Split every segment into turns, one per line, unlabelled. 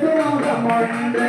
தூரம் ஒன்று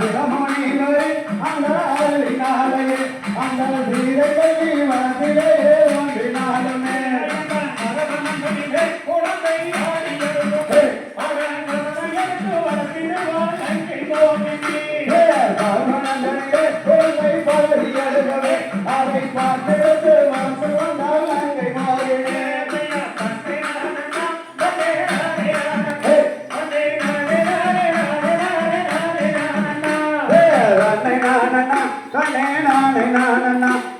அந்த அந்த